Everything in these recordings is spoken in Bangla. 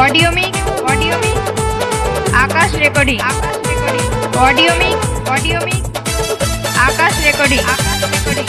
Audio mic audio mic Akash recording. Akash recording. Audio mic audio mic Akash recording. Akash recording.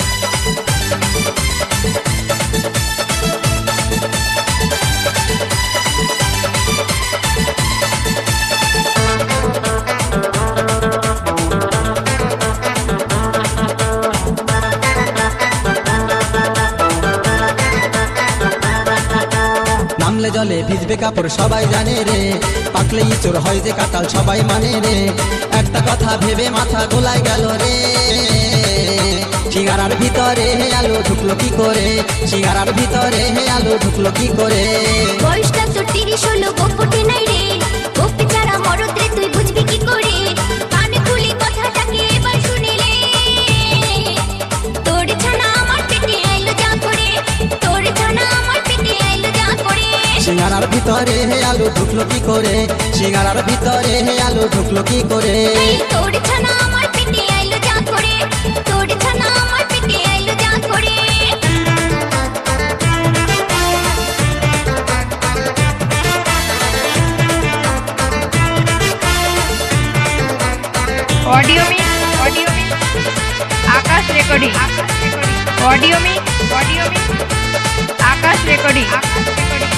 জলে ভিজবে কাপড় সবাই জানে রে। পাকলে ইচুর হয় যে কাতাল সবাই মানে রে। একটা কথা ভেবে মাথা গোলায় গেল রে। সিঙ্গারার ভিতরে হে আলো ঢুকলো কি করে? সিঙ্গারার ভিতরে হে আলো ঢুকলো কি করে? বয়সটা তো তিরিশ হলো গোপটে নাই রে। ভিতরে হে আলো ঢুকলো কি করে? সিঙ্গারার ভিতরে হে আলো ঢুকলো কি করে? তোর ছানা আমার পেটে আইলো যা করে তোর ছানা আমার পেটে আইলো যা করে audio mic audio mic Akash recording. Akash recording audio mic audio mic Akash recording Akash recording.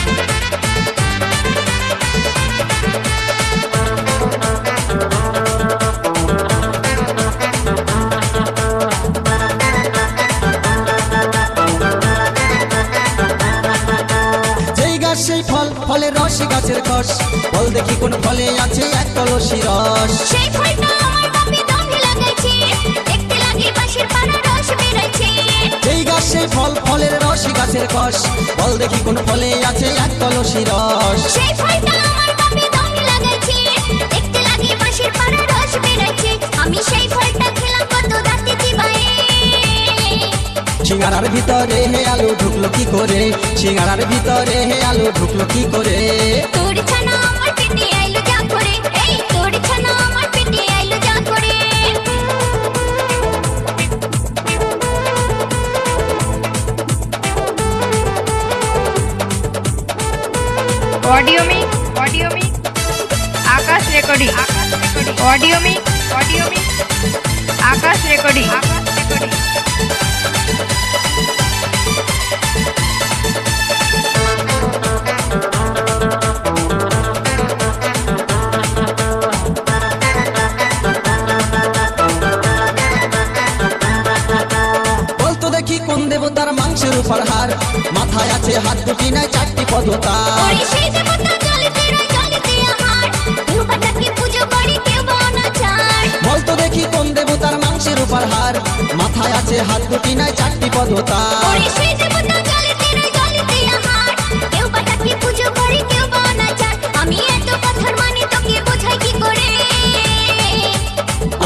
রস গাছের কষ। ফল দেখি কোন ফলে আছে এক কলসি রস। সেই ফলটা আমার বাপে দমে লাগাইছে। দেখতে লাগে বাঁশের পানা রস বেরাইছে। যেই গাছ ফল ফলের রস গাছের কষ। ফল দেখি কোন ফলে আছে এক কলসি রস। সেই ফলটা আমার বাপে দমে লাগাইছে। দেখতে লাগে বাঁশের পানা রস বেরাইছে। আমি সেই সিঙ্গারার ভিতরে হে আলু ঢুকলো কি করে? সিঙ্গারার ভিতরে হে আলু ঢুকলো কি করে? তোর ছানা আমার পেটে আইলো যা করে। এই তোর ছানা আমার পেটে আইলো যা করে। Audio mic audio mic Akash recording. Akash recording audio mic audio mic Akash recording Akash recording. মাংসের উপর হার মাথায় আছে হাত দুটি নাই চারটি অনাচার বলতো দেখি কোন দেবতার মাংসের উপর হার। মাথায় আছে হাত দুটি নাই চারটি পদতার।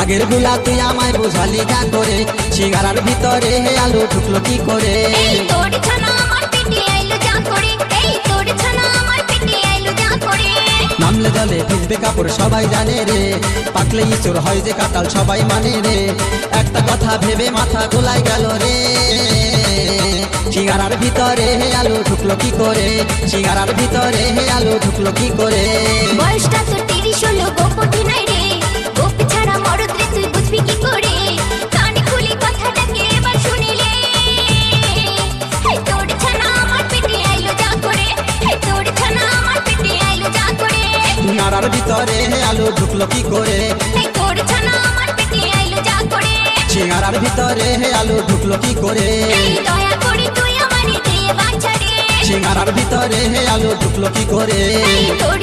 আগেরগুলা তুই আমায় বোঝালি যা করে? সিঙ্গারার ভিতরে হে আলু ঢুকলো কি করে? নামলে জলে ভিজবে কাপড় সবাই জানে রে। পাকলে ইচোর হয় যে কাটাল সবাই মানে রে। একটা কথা ভেবে মাথা গোলায় গেল রে। সিঙ্গারার ভিতরে হে আলু ঢুকলো কি করে? সিঙ্গারার ভিতরে হে আলু ঢুকলো কি করে? বয়সটা তোর তিরিশ হলো গোপটি নাই সিঙ্গারার ভিতরে আলু ঢুকলো কি করে? তোর সিঙ্গারার ভিতরে আলু ঢুকলো কি করে? সিঙ্গারার ভিতরে আলু ঢুকলো কি করে? তোর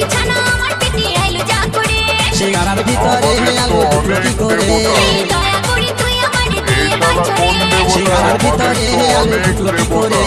সিঙ্গারার ভিতরে আলু ঢুকলো কি করে? সিঙ্গারার ভিতরে আলু ঢুকলো কি তোর করে।